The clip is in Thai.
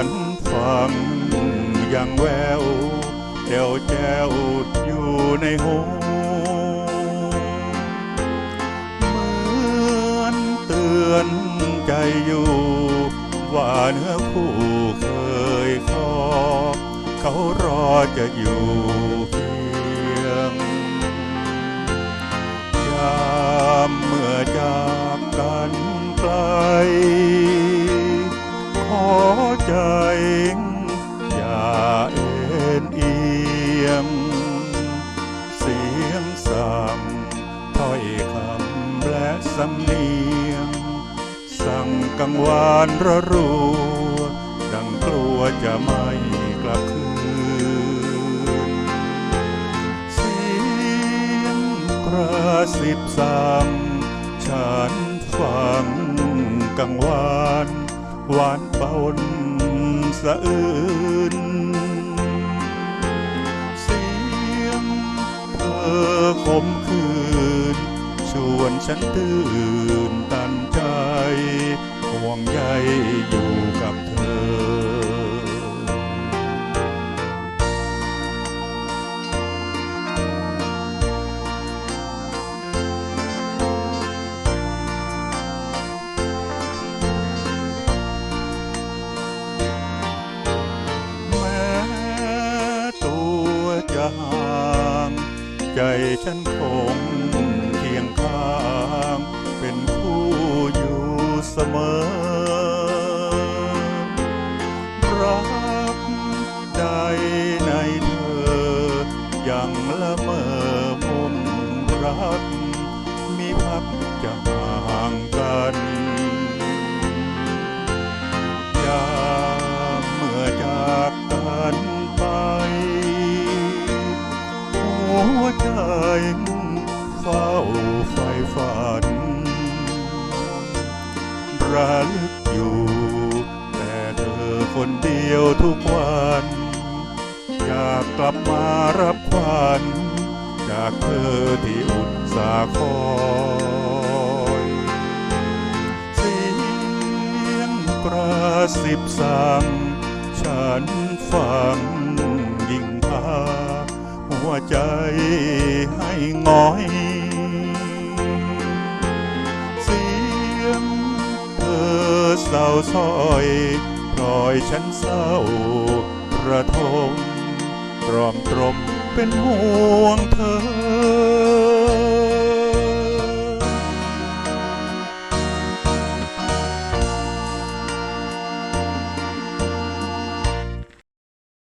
ฉันฟังยังแววเดี๋ยวแจวอยู่ในหูเหมือนเตือนใจอยู่ว่าเนื้อคู่เคยขอเขารอจะอยู่เคียงยามเมื่อจา ใจ อย่าเอ็นเอียง เสียงสั่งถ้อยคำและสำเนียง สั่งกังวานระรัวดังกลัวจะไม่กลับคืน เสียงกระสิบสั่งฉันฟังกังวานหวานเบา สะอื่น เสียงเธอคมคืน ชวนฉันตื่นตันใจ ห่วงใยอยู่กับเธอ ใจฉันคงเคียงข้าง เป็นคู่อยู่เสมอ รักใดในเธอ ยังละเมอมุมรัก ใจเฝ้าไฟฝันระลึกอยู่ แต่เธอคนเดียวทุกวัน อยากกลับมารับควันจากเธอที่อุตสาคอยเสียงกระสิบสั่งฉันฟัง วใจให้หงอย เสียงเธอเศร้าซอยปล่อยฉันเศร้าระทมตรอมตรมเป็นห่วงเธอ